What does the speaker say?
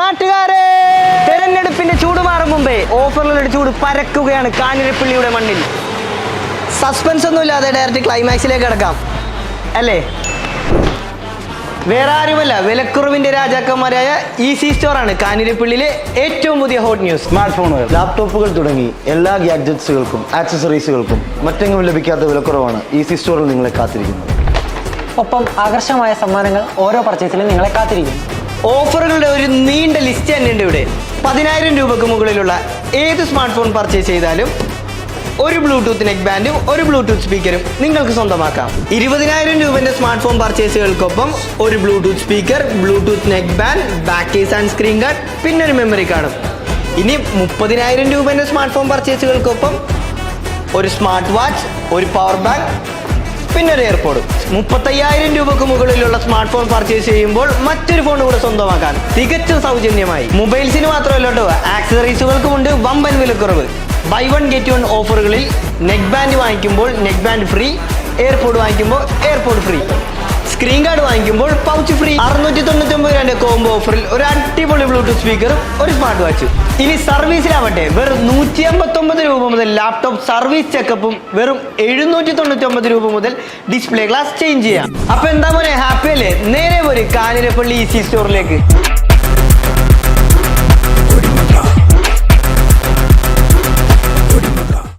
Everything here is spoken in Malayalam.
നാട്ടുകാരെ. തെരഞ്ഞെടുപ്പിന്റെ ചൂട് മാറും മുമ്പേ ഓഫറിലൊരു ചൂട് പരക്കുകയാണ് കാഞ്ഞിരപ്പള്ളിയുടെ മണ്ണിൽ. സസ്പെൻസ് ഒന്നുമില്ലാതെ ഡയറക്റ്റ് ക്ലൈമാക്സിലേക്ക് കിടക്കാം. അല്ലേ? വേറെ ആരുമല്ല വിലക്കുറവിന്റെ രാജാക്കന്മാരായ ഈസി സ്റ്റോർ ആണ് കാഞ്ഞിരപ്പള്ളിയിലെ ഏറ്റവും പുതിയ ഹോട്ട് ന്യൂസ് സ്മാർട്ട് ഫോണുകൾ ലാപ്ടോപ്പുകൾ തുടങ്ങി എല്ലാ ഗാഡ്ജറ്റ്സുകൾക്കും ആക്സസറീസുകൾക്കും മറ്റെങ്ങും ലഭിക്കാത്ത വിലക്കുറവാണ് ഇ സി സ്റ്റോറിൽ നിങ്ങളെ കാത്തിരിക്കുന്നത്. ഒപ്പം ആകർഷകമായ സമ്മാനങ്ങൾ ഓരോ പർച്ചേസിലും നിങ്ങളെ കാത്തിരിക്കും ഓഫറുകളുടെ ഒരു നീണ്ട ലിസ്റ്റ് തന്നെ ഉണ്ട് ഇവിടെ. പതിനായിരം രൂപക്ക് മുകളിലുള്ള ഏത് സ്മാർട്ട് ഫോൺ പർച്ചേസ് ചെയ്താലും ഒരു ബ്ലൂടൂത്ത് നെക്ക് ബാൻഡും ഒരു ബ്ലൂടൂത്ത് സ്പീക്കറും നിങ്ങൾക്ക് സ്വന്തമാക്കാം. ഇരുപതിനായിരം രൂപന്റെ സ്മാർട്ട് ഫോൺ പർച്ചേസുകൾക്കൊപ്പം ഒരു bluetooth speaker bluetooth neck band back case and screen guard പിന്നെ ഒരു മെമ്മറി കാർഡും. ഇനി മുപ്പതിനായിരം രൂപന്റെ സ്മാർട്ട് ഫോൺ പർച്ചേസുകൾക്കൊപ്പം ഒരു സ്മാർട്ട് വാച്ച് ഒരു പവർ ബാങ്ക് പിന്നെ ഒരു എയർപോഡ് മുപ്പത്തയ്യായിരം രൂപക്ക് മുകളിലുള്ള സ്മാർട്ട് ഫോൺ പർച്ചേസ് ചെയ്യുമ്പോൾ മറ്റൊരു ഫോൺ കൂടെ സ്വന്തമാക്കാൻ തികച്ചും സൗജന്യമായി. മൊബൈൽസിന് മാത്രമല്ല കേട്ടോ ആക്സസറീസുകൾക്കുമുണ്ട് വമ്പൻ വിലക്കുറവ്. ബൈ വൺ ഗെറ്റ് വൺ ഓഫറുകളിൽ നെക്ക് ബാൻഡ് വാങ്ങിക്കുമ്പോൾ നെക്ക് ബാൻഡ് ഫ്രീ എയർപോഡ് വാങ്ങിക്കുമ്പോൾ എയർപോഡ് ഫ്രീ സ്ക്രീൻ കാർഡ് വാങ്ങിക്കുമ്പോൾ പൗച്ച് ഫ്രീ അറുന്നൂറ്റി തൊണ്ണൂറ്റി ഒമ്പത് രൂപ കോംബോ ഓഫറിൽ ഒരു അടിപൊളി ബ്ലൂടൂത്ത് സ്പീക്കറും ഒരു സ്മാർട്ട് വാച്ചും ഇനി സർവീസിലാവട്ടെ വെറും നൂറ്റി അമ്പത്തൊമ്പത് രൂപ മുതൽ ലാപ്ടോപ്പ് സർവീസ് ചെക്കപ്പും വെറും എഴുന്നൂറ്റി തൊണ്ണൂറ്റി ഒമ്പത് രൂപ മുതൽ ഡിസ്പ്ലേ ഗ്ലാസ് ചേഞ്ച് ചെയ്യാം. അപ്പൊ എന്താ പോലെ ഹാപ്പി അല്ലേ? നേരെ പോര് കാഞ്ഞിരപ്പള്ളി സി സ്റ്റോറിലേക്ക്